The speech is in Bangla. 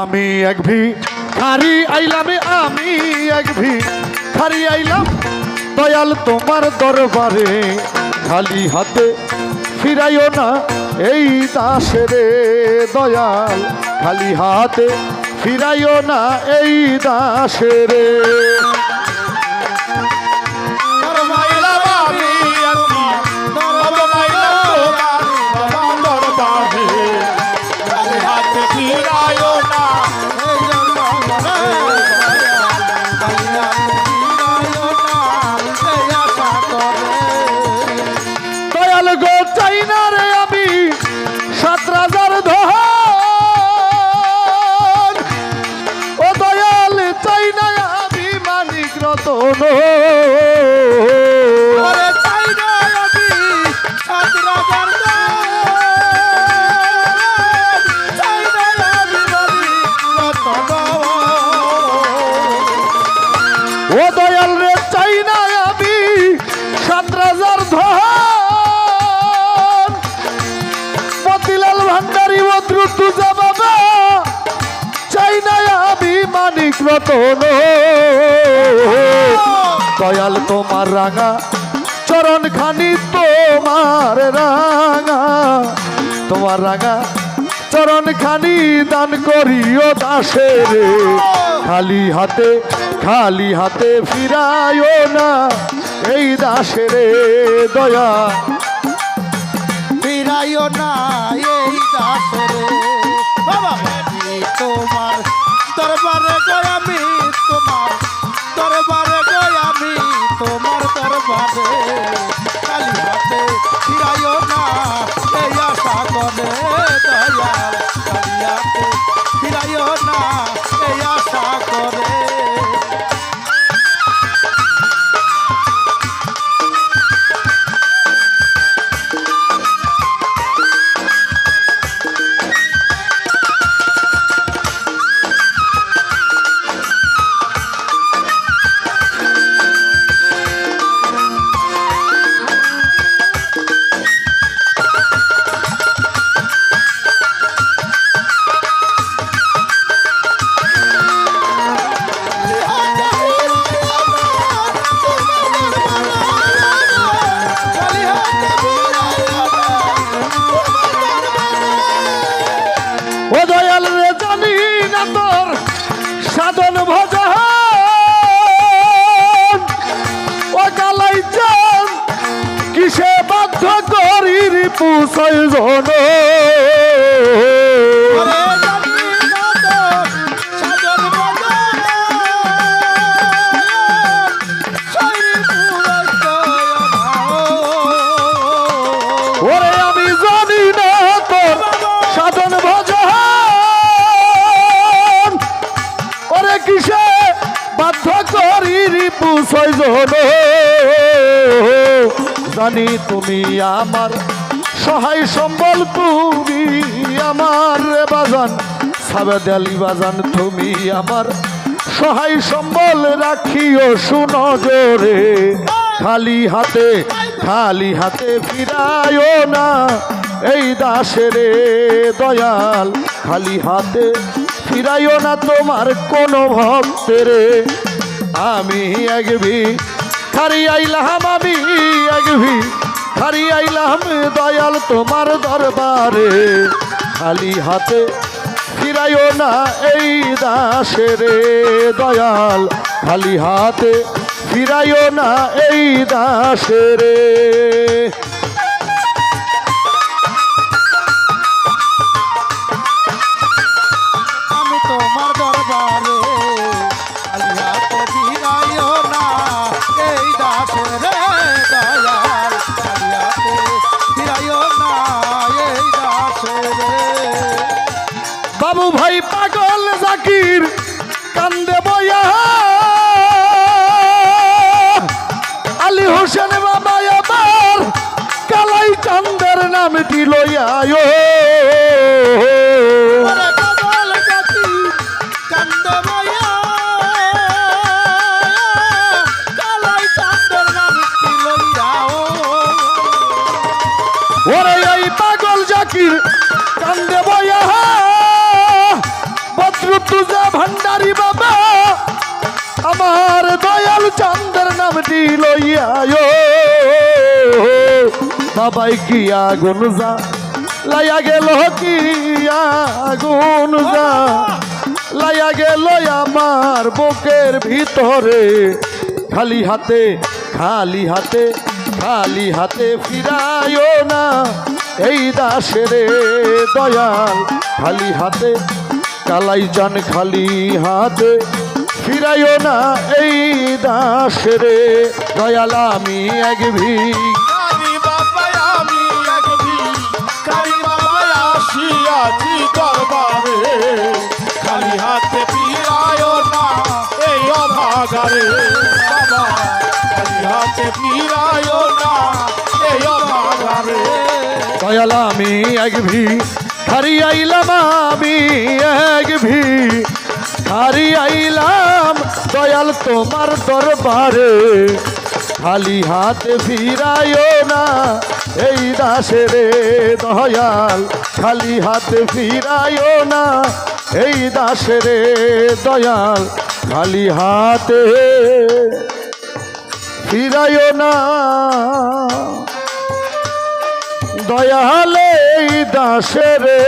আমি এক ভি খারি আইলাম আমি এক ভি খারি আইলাম, দয়াল তোমার দরবারে। খালি হাতে ফিরাইও না এই দাসেরে দয়াল, খালি হাতে ফিরাইও না এই দাসেরে রতন মানিক রতন। দয়াল তোমার রাঙা চরণ খানি তোমার রাঙা। তোমার রাঙা চরণ খানি দান করিও দাসে রে খালি হাতে খালি হাতে ফিরায়ও না এই দাসে রে দয়া। ফিরাইও না এই দাসরে। বাবা, তোমার দরবারে গই আমি তোমার, দরবারে গই আমি তোমার দরবারে। কালি হাতে ফিরাইও না, এই আশা করে দয়াল। কালি হাতে ফিরাইও না ছয়জন ওরে আমি জানি না তোর সাধন ভজন। ওরে কিসে বাধ্য করি জানি তুমি আমার সহায় সম্বল তুমি আমার রে বাজান। সাবেদ আলী বাজান, তুমি আমার। সহায় সম্বল রাখিও শুনো জোরে খালি হাতে খালি হাতে ফিরায়ও না এই দাসেরে দয়াল। খালি হাতে ফিরাইও না তোমার কোন ভক্তেরে। আমি একবি, খারি আইলাম আমি খারি আইলাম দয়াল তোমার দরবারে। খালি হাতে ফিরাইও না এই দাসেরে দয়াল। খালি হাতে ফিরাইও না এই দাসেরে বাবু ভাই পাগল জাকির কান্দে বইয়া আলী হোসেন বাবা আবার কালাই চান্দের নাম লইয়াও ওরে এই পাগল জাকির কান্দে বইয়া ফিরিয়ায় বাবাই কি আগুন যা? লাইয়া গেল কি আগুন যা? লাইয়া গেল আমার বুকের ভিতরে। খালি হাতে খালি হাতে খালি হাতে ফিরায় না। এই দাসেরে দয়াল, খালি হাতে, কালাই যান খালি হাতে। ফিরাইও না এই দাসেরে। দয়াল আমি এক খালি হাতে ফিরায় না এই অভাগারে। বাবা খালি হাতে ফিরায় না এই অভাগারে। দয়াল আমি এক ভি। হারি আইলাম আমি এক ভি। হারি আইলাম দয়াল তোমার দরবারে। খালি হাতে ফিরায়ও না এই দাসেরে দয়াল। খালি হাতে ফিরায়ও না এই দাসেরে দয়াল। খালি হাতে ফিরায়ও না। দয়ালে দাসেরে